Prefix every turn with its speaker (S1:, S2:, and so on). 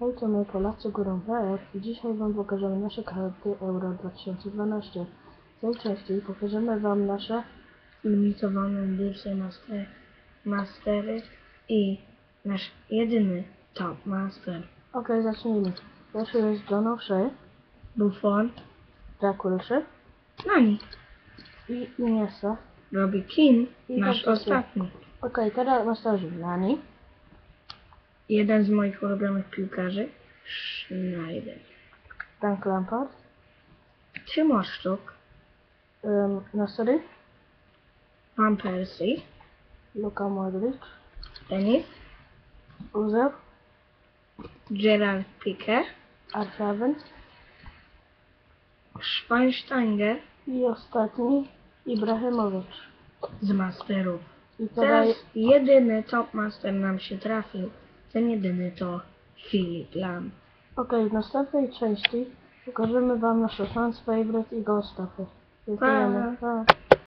S1: Hej, to my Polacy Górą PF i dzisiaj Wam pokażemy nasze karty Euro 2012. Najczęściej pokażemy Wam nasze
S2: limitowaną edycję master, Mastery i nasz jedyny Top Master.
S1: Ok, zacznijmy. Pierwszy jest John O'Shea,
S2: Buffon,
S1: Wilshere
S2: Nani,
S1: i Iniesta.
S2: Robbie Keane,
S1: I
S2: nasz ostatni.
S1: Ok, teraz masterzy Nani,
S2: Jeden z moich ulubionych piłkarzy, Schneider.
S1: Frank Lampard,
S2: Tymoszczuk,
S1: um, Nassery,
S2: Van Persie,
S1: Luka Modric,
S2: Denis,
S1: Uzeł,
S2: Gerard Piqué,
S1: Archaven
S2: Schweinsteiger.
S1: I ostatni Ibrahimowicz.
S2: z Masterów.
S1: I teraz
S2: Teraz jedyny Top Master nam się trafił. Ten jedyny to Filip Lam.
S1: Ok, w następnej części pokażemy Wam nasze fans favorite i ghost stopy. Dziękujemy. Pa.